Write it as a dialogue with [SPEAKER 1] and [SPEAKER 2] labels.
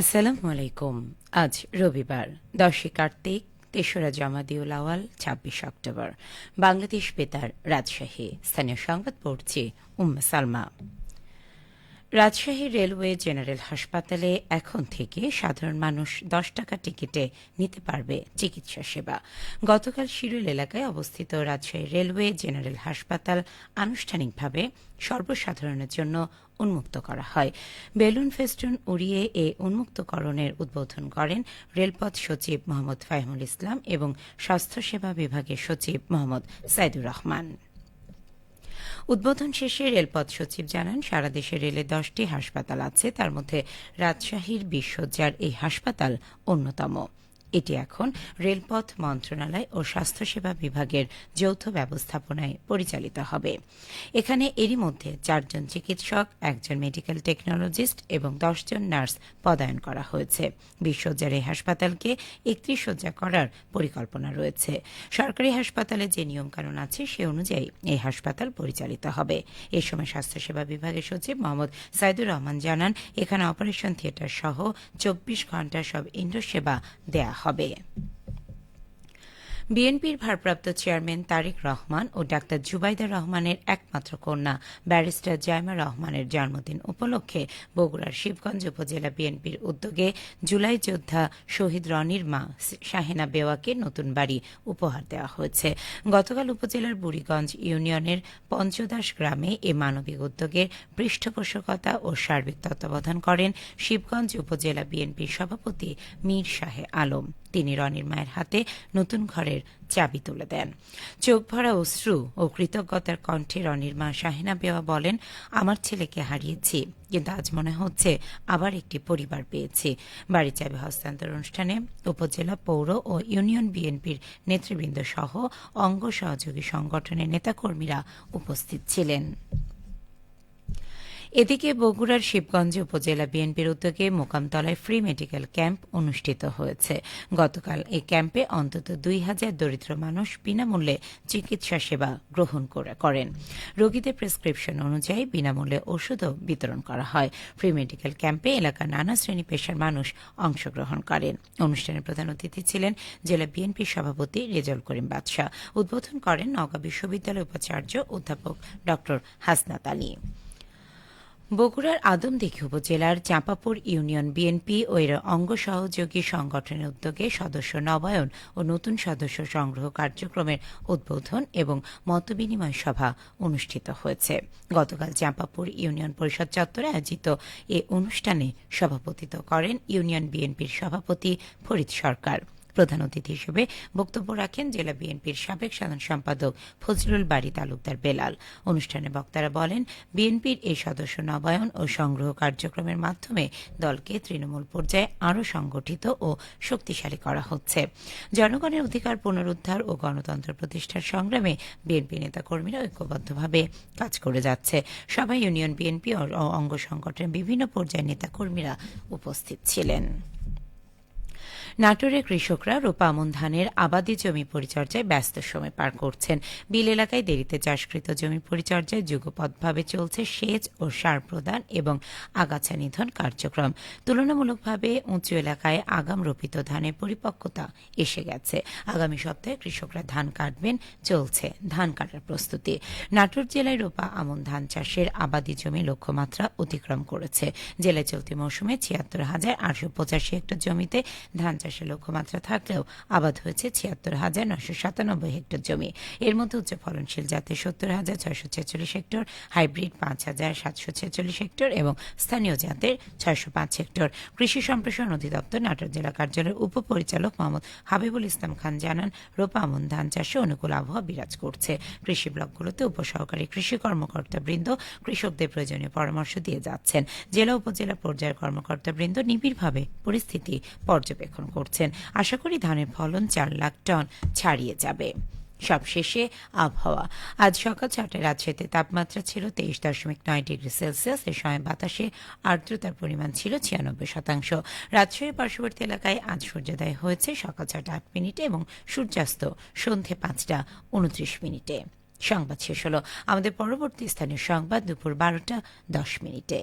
[SPEAKER 1] আসসালামু আলাইকুম। আজ রবিবার, দশই কার্তিক, তেসরা জামাদিউল আওয়াল ছাব্বিশ অক্টোবর। বাংলাদেশ বেতার রাজশাহী। স্থানীয় সংবাদ পড়ছে উম্মা সালমা। রাজশাহী রেলওয়ে জেনারেল হাসপাতালে এখন থেকে সাধারণ মানুষ দশ টাকা টিকিটে নিতে পারবে চিকিৎসা সেবা। গতকাল শিরুল এলাকায় অবস্থিত রাজশাহী রেলওয়ে জেনারেল হাসপাতাল আনুষ্ঠানিকভাবে সর্বসাধারণের জন্য উন্মুক্ত করা হয়। বেলুন ফেস্টুন উড়িয়ে এ উন্মুক্তকরণের উদ্বোধন করেন রেলপথ সচিব মোহাম্মদ ফাহিমুল ইসলাম এবং স্বাস্থ্যসেবা বিভাগের সচিব মোহাম্মদ সাইদুর রহমান। উদ্বোধন শেষে রেলপথ সচিব জানান, সারা দেশে রেলে দশটি হাসপাতাল আছে, তার মধ্যে রাজশাহীর বিশ্বজ্জার এই হাসপাতাল অন্যতম। এটি এখন রেলপথ মন্ত্রণালয় ও স্বাস্থ্যসেবা বিভাগের যৌথ ব্যবস্থাপনায় পরিচালিত হবে। এখানে এরই মধ্যে চারজন চিকিৎসক, একজন মেডিকেল টেকনোলজিস্ট এবং দশজন নার্স পদায়ন করা হয়েছে। বিশ্বজ্জার এই হাসপাতালকে একত্রিশ শয্যা করার পরিকল্পনা রয়েছে। সরকারি হাসপাতালে যে নিয়মকানুন আছে, সে অনুযায়ী এই হাসপাতাল পরিচালিত হবে। এ সময় স্বাস্থ্যসেবা বিভাগের সচিব মোহাম্মদ সাইদুর রহমান জানান, এখানে অপারেশন থিয়েটার সহ চব্বিশ ঘণ্টা সব ইন্ডোর সেবা দেয়া হবে বিএনপির ভারপ্রাপ্ত চেয়ারম্যান তারেক রহমান ও ডাক্তার জুবাইদা রহমানের একমাত্র কন্যা ব্যারিস্টার জায়মা রহমানের জন্মদিন উপলক্ষে বগুড়ার শিবগঞ্জ উপজেলা বিএনপির উদ্যোগে জুলাই যোদ্ধা শহীদ রনির মা শাহেনা বেওয়াকে নতুন বাড়ি উপহার দেওয়া হয়েছে। গতকাল উপজেলার বুড়িগঞ্জ ইউনিয়নের পঞ্চদাস গ্রামে এ মানবিক উদ্যোগের পৃষ্ঠপোষকতা ও সার্বিক তত্ত্বাবধান করেন শিবগঞ্জ উপজেলা বিএনপির সভাপতি মীর শাহে আলম। তিনি রনির মায়ের হাতে নতুন ঘরের চাবি তুলে দেন। চোখ ভরা অশ্রু ও কৃতজ্ঞতার কণ্ঠে রনির মা শাহিনা বেওয়া বলেন, আমার ছেলেকে হারিয়েছি, কিন্তু আজ মনে হচ্ছে আবার একটি পরিবার পেয়েছি। বাড়ি চাবি হস্তান্তর অনুষ্ঠানে উপজেলা পৌর ও ইউনিয়ন বিএনপির নেতৃবৃন্দ সহ অঙ্গ সহযোগী সংগঠনের নেতাকর্মীরা উপস্থিত ছিলেন। এদিকে বগুড়ার শিবগঞ্জ উপজেলা বিএনপির উদ্যোগে মোকামতলায় ফ্রি মেডিকেল ক্যাম্প অনুষ্ঠিত হয়েছে। গতকাল এই ক্যাম্পে অন্তত দুই হাজার দরিদ্র মানুষ বিনামূল্যে চিকিৎসা সেবা গ্রহণ করেন। রোগীদের প্রেসক্রিপশন অনুযায়ী বিনামূল্যে ওষুধও বিতরণ করা হয়। ফ্রি মেডিকেল ক্যাম্পে এলাকার নানা শ্রেণি পেশার মানুষ অংশগ্রহণ করেন। অনুষ্ঠানে প্রধান অতিথি ছিলেন জেলা বিএনপির সভাপতি রেজাউল করিম বাদশাহ। উদ্বোধন করেন নওগাঁ বিশ্ববিদ্যালয় উপাচার্য অধ্যাপক ড হাসনাত আলী। বগুড়ার আদমদিঘি উপজেলার চাঁপাপুর ইউনিয়ন বিএনপি ও এর অঙ্গ সহযোগী সংগঠনের উদ্যোগে সদস্য নবায়ন ও নতুন সদস্য সংগ্রহ কার্যক্রমের উদ্বোধন এবং মতবিনিময় সভা অনুষ্ঠিত হয়েছে। গতকাল চাঁপাপুর ইউনিয়ন পরিষদ চত্বরে আয়োজিত এ অনুষ্ঠানে সভাপতিত্ব করেন ইউনিয়ন বিএনপির সভাপতি ফরিদ সরকার। প্রধান অতিথি হিসেবে বক্তব্য রাখেন জেলা বিএনপির সাবেক সাধারণ সম্পাদক ফজলুল বাড়ি তালুকদার বেলাল। অনুষ্ঠানে বক্তারা বলেন, বিএনপির এই সদস্য নবায়ন ও সংগ্রহ কার্যক্রমের মাধ্যমে দলকে তৃণমূল পর্যায়ে আরও সংগঠিত ও শক্তিশালী করা হচ্ছে। জনগণের অধিকার পুনরুদ্ধার ও গণতন্ত্র প্রতিষ্ঠার সংগ্রামে বিএনপি নেতাকর্মীরা ঐক্যবদ্ধভাবে কাজ করে যাচ্ছে। সবাই ইউনিয়ন বিএনপি ও অঙ্গ সংগঠনের বিভিন্ন পর্যায়ের নেতাকর্মীরা উপস্থিত ছিলেন। নাটোরের কৃষকরা রূপা আমন ধানের আবাদি জমি পরিচর্যায় ব্যস্ত সময় পার করছেন। বিল এলাকায় দেরিতে চাষকৃত জমি পরিচর্যায় যুগপথভাবে চলছে সেচ ও সার প্রদান এবং আগাছা নিধন কার্যক্রম। তুলনামূলকভাবে উঁচু এলাকায় আগাম রোপিত ধানের পরিপক্কতা এসে গেছে। আগামী সপ্তাহে কৃষকরা ধান কাটবেন, চলছে ধান কাটার প্রস্তুতি। নাটোর জেলায় রোপা আমন ধান চাষের আবাদি জমি লক্ষ্যমাত্রা অতিক্রম করেছে। জেলায় চলতি মৌসুমে ছিয়াত্তর হাজার আটশো পঁচাশি হেক্টর জমিতে ধান চাষের লক্ষ্যমাত্রা থাকলেও আবাদ হয়েছে ছিয়াত্তর হাজার নশো সাতানব্বই হেক্টর জমি। এর মধ্যে উচ্চ ফলনশীল জাতের সত্তর হাজার ছয়শো ছেচল্লিশ হেক্টর, হাইব্রিড পাঁচ হাজার সাতশো ছেচল্লিশ হেক্টর এবং স্থানীয় জাতের ছয়শো পাঁচ হেক্টর। কৃষি সম্প্রসারণ অধিদপ্তর নাটোর জেলা কার্যালয়ের উপপরিচালক মোহাম্মদ হাবিবুল ইসলাম খান জানান, রোপা আমন ধান চাষে অনুকূল আবহাওয়া বিরাজ করছে। কৃষি ব্লকগুলোতে উপসহকারী কৃষি কর্মকর্তা বৃন্দ কৃষকদের প্রয়োজনীয় পরামর্শ দিয়ে যাচ্ছেন। জেলা উপজেলা পর্যায়ের কর্মকর্তা বৃন্দ নিবিড়ভাবে পরিস্থিতি পর্যবেক্ষণ করছেন। আশা করি ধানের ফলন চার লাখ টন ছাড়িয়ে যাবে। সবশেষে আবহাওয়া। আজ সকাল ছটায় রাজশাহীতে তাপমাত্রা ছিল তেইশ দশমিক নয় ডিগ্রি সেলসিয়াস। এর সময় বাতাসে আর্দ্রতার পরিমাণ ছিল ছিয়ানব্বই শতাংশ। রাজশাহীর পার্শ্ববর্তী এলাকায় আজ সূর্যোদয় হয়েছে সকাল ছটা আট মিনিটে এবং সূর্যাস্ত সন্ধে পাঁচটা উনত্রিশ মিনিটে। সংবাদ শেষ হলো। আমাদের পরবর্তী স্থানীয় সংবাদ দুপুর বারোটা দশ মিনিটে।